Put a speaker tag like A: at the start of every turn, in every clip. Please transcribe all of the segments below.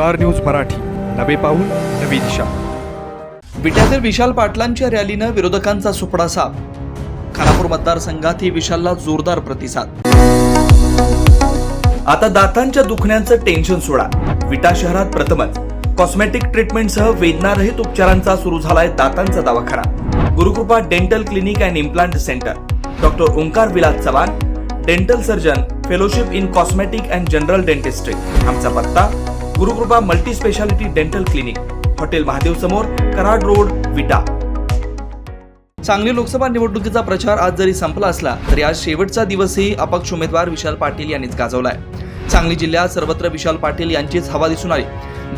A: Star news Marathi. नवे पाऊल नवी दिशा.
B: विट्यातील विशाल पाटलांच्या रॅलीनं विरोधकांचा सुपडा साफ खानापूर मतदारसंघातही विशालला जोरदार प्रतिसाद. आता दातांच्या दुखण्याचं टेन्शन सोडा. विटा शहरात प्रथमच. कॉस्मेटिक ट्रीटमेंटसह वेदनारहित उपचारांचा सुरू झालाय दातांचा दवाखाना. Gurukrupa dental clinic and implant centre doctor Omkar Vilas Chavan dental surgeon fellowship in cosmetic and general dentistry आमचा पत्ता Gurukrupa multi speciality dental clinic hotel Mahadev समोर कराड रोड विटा. सांगली लोकसभा निवडणुकीचा प्रचार आज जरी संपला असला तरी आज शेवटचा दिवसही अपक्ष उमेदवार विशाल पाटील यांनीच गाजवलाय. सांगली जिल्ह्यात सर्वत्र विशाल पाटील यांचीच हवा दिसून आली.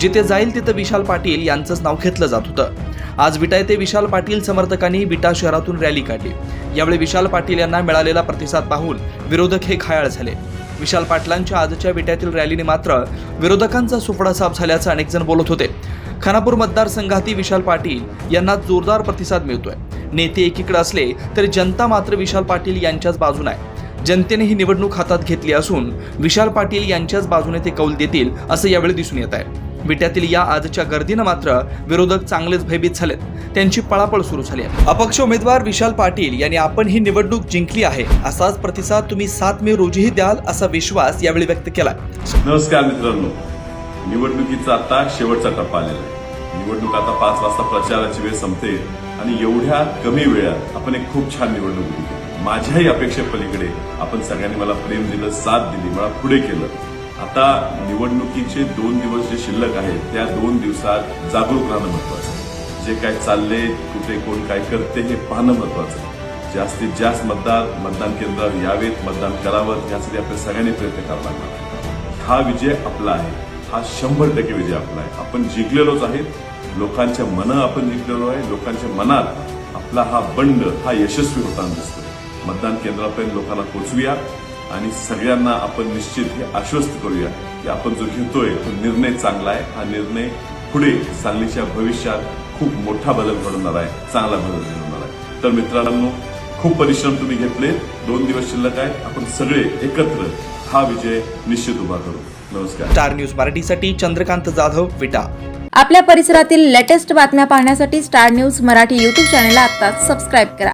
B: जिथे जाईल तिथं विशाल पाटील यांचंच नाव घेतलं जात होतं. आज विटा येथे विशाल पाटील समर्थकांनी विटा शहरातून रॅली काढली. यावेळी विशाल पाटील यांना मिळालेला प्रतिसाद पाहून विरोधक हे घायाळ झाले. विशाल पाटलांच्या आजच्या विट्यातील रॅलीने मात्र विरोधकांचा सुपडा साफ झाल्याचं अनेक जण बोलत होते. खानापूर मतदारसंघातही विशाल पाटील यांना जोरदार प्रतिसाद मिळतोय. नेते एकीकडे असले तरी जनता मात्र विशाल पाटील यांच्याच बाजून आहे. जनतेने ही निवडणूक हातात घेतली असून विशाल पाटील यांच्याच बाजूने ते कौल देतील असं यावेळी दिसून येत आहे. विट्यातील या आजच्या गर्दीनं मात्र विरोधक चांगलेच भयभीत झालेत. त्यांची पळापळ सुरू झाली आहे. अपक्ष उमेदवार विशाल पाटील यांनी आपण ही निवडणूक जिंकली आहे. असाच प्रतिसाद तुम्ही सात मे रोजीही द्याल असा विश्वास यावेळी व्यक्त केला
C: नमस्कार मित्रांनो. निवडणुकीचा आता शेवटचा टप्पा आलेला आहे. निवडणूक आता पाच वाजता प्रचाराची वेळ संपते आणि एवढ्या कमी वेळात आपण एक खूप छान निवडणूक उभी माझ्याही अपेक्षेपलीकडे आपण सगळ्यांनी मला प्रेम दिलं साथ दिली मला पुढे केलं. आता निवडणुकीचे दोन दिवस जे शिल्लक आहेत त्या दोन दिवसात जागरूक राहणं महत्वाचं आहे. जे काय चालले कुठे कोण काय करते हे पाहणं महत्वाचं आहे. जास्तीत जास्त मतदार मतदान केंद्रावर यावेत मतदान करावं यासाठी आपल्या सगळ्यांनी प्रयत्न करावा लागणार हा विजय आपला आहे. हा शंभर टक्के विजय आपला आहे. आपण जिंकलेलोच आहेत. लोकांच्या मनं आपण जिंकलेलो आहे. लोकांच्या मनात आपला हा बंड हा यशस्वी होताना दिसतो मतदान केंद्रापर्यंत लोकांना पोचवूया. आणि सगळ्यांना आपण निश्चित हे आश्वस्त करूया की आपण जो घेतोय तो निर्णय चांगला आहे. हा निर्णय पुढे सांगलीच्या भविष्यात खूप मोठा बदल घडवणार आहे चांगला बदल घडवणार आहे. तर मित्रांनो खूप परिश्रम तुम्ही घेतले. दोन दिवस शिल्लक आहेत. आपण सगळे एकत्र हा विजय निश्चित उभा करू. नमस्कार.
B: स्टार न्यूज मराठीसाठी चंद्रकांत जाधव विटा.
D: आपल्या परिसरातील लेटेस्ट बातम्या पाहण्यासाठी स्टार न्यूज मराठी यूट्यूब चॅनलला आत्ताच सबस्क्राईब करा.